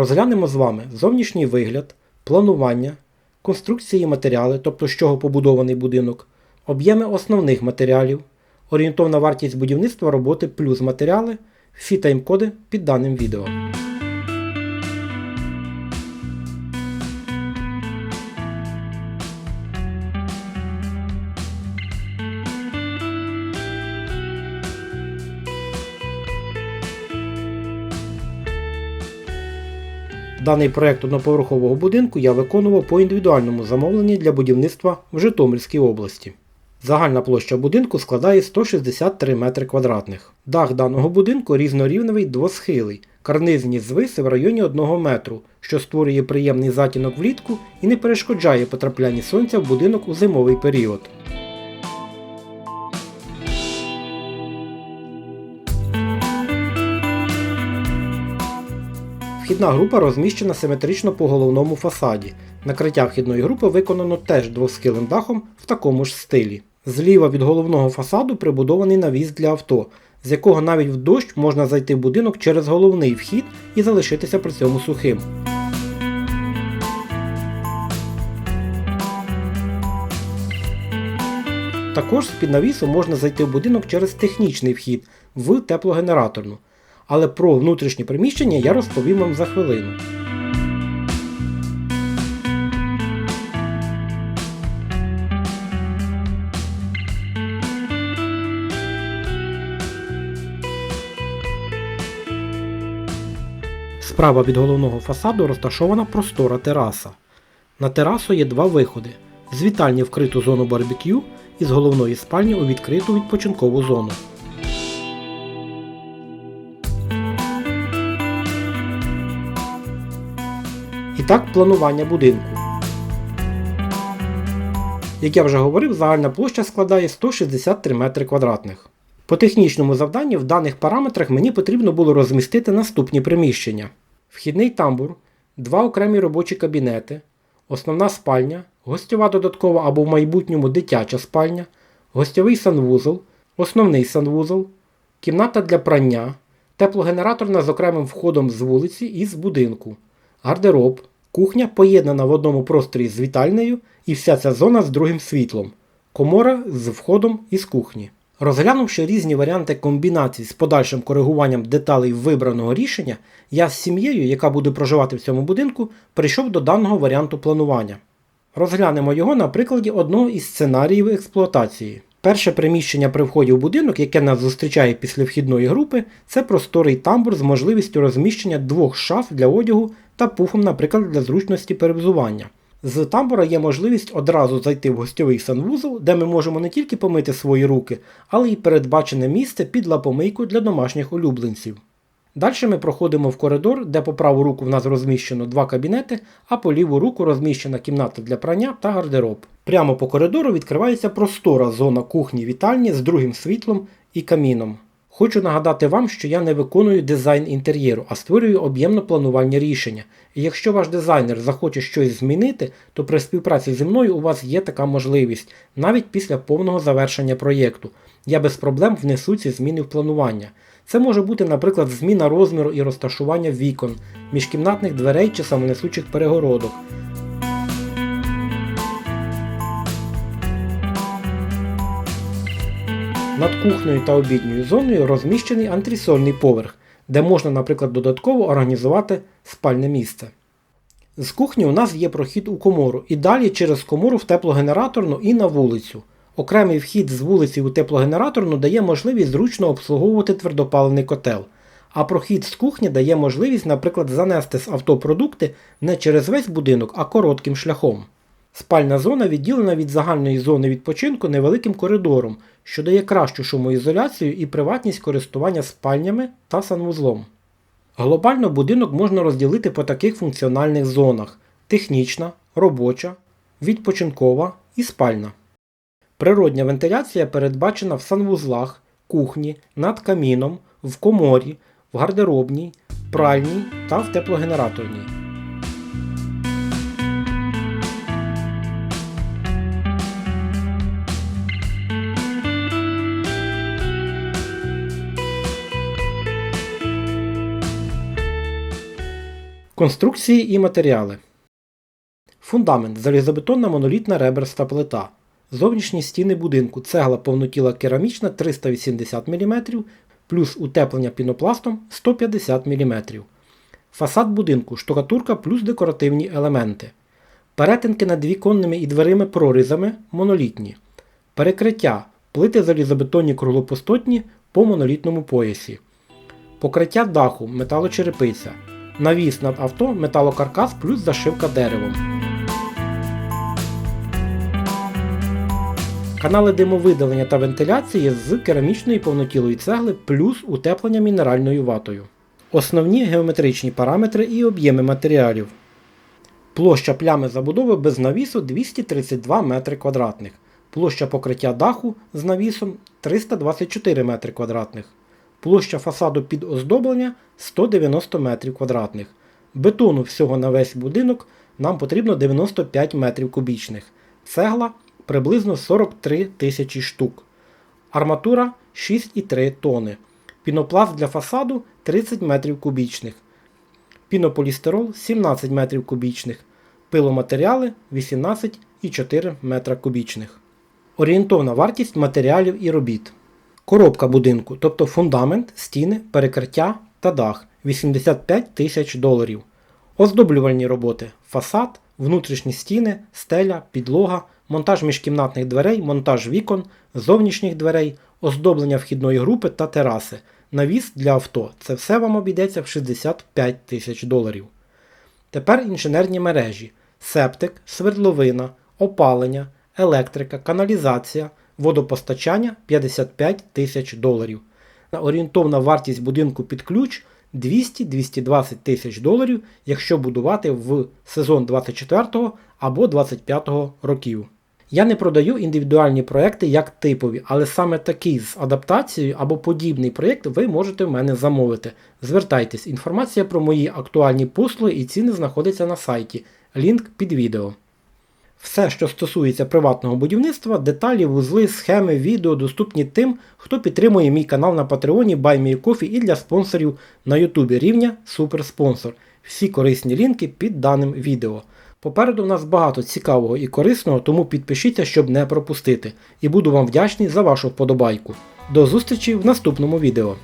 Розглянемо з вами зовнішній вигляд, планування, конструкції матеріали, тобто з чого побудований будинок, об'єми основних матеріалів, орієнтовна вартість будівництва роботи плюс матеріали, всі тайм-коди під даним відео. Даний проект одноповерхового будинку я виконував по індивідуальному замовленні для будівництва в Житомирській області. Загальна площа будинку складає 163 метри квадратних. Дах даного будинку різнорівневий двосхилий, карнизні звиси в районі 1 метру, що створює приємний затінок влітку і не перешкоджає потраплянні сонця в будинок у зимовий період. Вхідна група розміщена симетрично по головному фасаді. Накриття вхідної групи виконано теж двосхилим дахом в такому ж стилі. Зліва від головного фасаду прибудований навіс для авто, з якого навіть в дощ можна зайти в будинок через головний вхід і залишитися при цьому сухим. Також з-під навісу можна зайти в будинок через технічний вхід в теплогенераторну. Але про внутрішнє приміщення я розповім вам за хвилину. Справа від головного фасаду розташована простора тераса. На терасу є два виходи: з вітальні вкриту зону барбекю і з головної спальні у відкриту відпочинкову зону. І так планування будинку. Як я вже говорив, загальна площа складає 163 метри квадратних. По технічному завданню в даних параметрах мені потрібно було розмістити наступні приміщення: вхідний тамбур, два окремі робочі кабінети, основна спальня, гостьова додаткова або в майбутньому дитяча спальня, гостьовий санвузол, основний санвузол, кімната для прання, теплогенераторна з окремим входом з вулиці і з будинку, гардероб, кухня поєднана в одному просторі з вітальнею і вся ця зона з другим світлом, комора з входом із кухні. Розглянувши різні варіанти комбінацій з подальшим коригуванням деталей вибраного рішення, я з сім'єю, яка буде проживати в цьому будинку, прийшов до даного варіанту планування. Розглянемо його на прикладі одного із сценаріїв експлуатації. Перше приміщення при вході в будинок, яке нас зустрічає після вхідної групи, це просторий тамбур з можливістю розміщення двох шаф для одягу та пуфом, наприклад, для зручності перевзування. З тамбура є можливість одразу зайти в гостьовий санвузол, де ми можемо не тільки помити свої руки, але й передбачене місце під лапомийку для домашніх улюбленців. Далі ми проходимо в коридор, де по праву руку в нас розміщено два кабінети, а по ліву руку розміщена кімната для прання та гардероб. Прямо по коридору відкривається простора зона кухні-вітальні з другим світлом і каміном. Хочу нагадати вам, що я не виконую дизайн інтер'єру, а створюю об'ємно планування рішення. І якщо ваш дизайнер захоче щось змінити, то при співпраці зі мною у вас є така можливість, навіть після повного завершення проєкту. Я без проблем внесу ці зміни в планування. Це може бути, наприклад, зміна розміру і розташування вікон, міжкімнатних дверей чи самонесучих перегородок. Над кухнею та обідньою зоною розміщений антресольний поверх, де можна, наприклад, додатково організувати спальне місце. З кухні у нас є прохід у комору і далі через комору в теплогенераторну і на вулицю. Окремий вхід з вулиці у теплогенераторну дає можливість зручно обслуговувати твердопаливний котел, а прохід з кухні дає можливість, наприклад, занести з авто продукти не через весь будинок, а коротким шляхом. Спальна зона відділена від загальної зони відпочинку невеликим коридором, що дає кращу шумоізоляцію і приватність користування спальнями та санвузлом. Глобально будинок можна розділити по таких функціональних зонах: технічна, робоча, відпочинкова і спальна. Природня вентиляція передбачена в санвузлах, кухні, над каміном, в коморі, в гардеробній, пральній та в теплогенераторній. Конструкції і матеріали. Фундамент залізобетонна монолітна реберста плита. Зовнішні стіни будинку цегла повнотіла керамічна 380 мм плюс утеплення пінопластом 150 мм. Фасад будинку штукатурка плюс декоративні елементи. Перетинки над віконними і дверима прорізами монолітні. Перекриття плити залізобетонні круглопустотні по монолітному поясі. Покриття даху металочерепиця. Навіс над авто металокаркас плюс зашивка деревом. Канали димовидалення та вентиляції з керамічної повнотілої цегли плюс утеплення мінеральною ватою. Основні геометричні параметри і об'єми матеріалів. Площа плями забудови без навісу 232 метри квадратних. Площа покриття даху з навісом 324 метри квадратних. Площа фасаду під оздоблення 190 метрів квадратних. Бетону всього на весь будинок нам потрібно 95 метрів кубічних. Цегла приблизно 43 тисячі штук. Арматура 6,3 тони. Пінопласт для фасаду 30 метрів кубічних. Пінополістирол 17 метрів кубічних. Пиломатеріали 18,4 метра кубічних. Орієнтовна вартість матеріалів і робіт. Коробка будинку, тобто фундамент, стіни, перекриття та дах 85 тисяч доларів. Оздоблювальні роботи фасад, внутрішні стіни, стеля, підлога, монтаж міжкімнатних дверей, монтаж вікон, зовнішніх дверей, оздоблення вхідної групи та тераси, навіс для авто. Це все вам обійдеться в 65 тисяч доларів. Тепер інженерні мережі: септик, свердловина, опалення, електрика, каналізація, водопостачання 55 тисяч доларів. Орієнтовна вартість будинку під ключ 200-220 тисяч доларів, якщо будувати в сезон 24 або 25 років. Я не продаю індивідуальні проекти як типові, але саме такий з адаптацією або подібний проєкт ви можете в мене замовити. Звертайтесь, інформація про мої актуальні послуги і ціни знаходиться на сайті. Лінк під відео. Все, що стосується приватного будівництва, деталі, вузли, схеми, відео доступні тим, хто підтримує мій канал на Патреоні BuyMeCoffee і для спонсорів на Ютубі рівня Суперспонсор. Всі корисні лінки під даним відео. Попереду в нас багато цікавого і корисного, тому підпишіться, щоб не пропустити. І буду вам вдячний за вашу вподобайку. До зустрічі в наступному відео.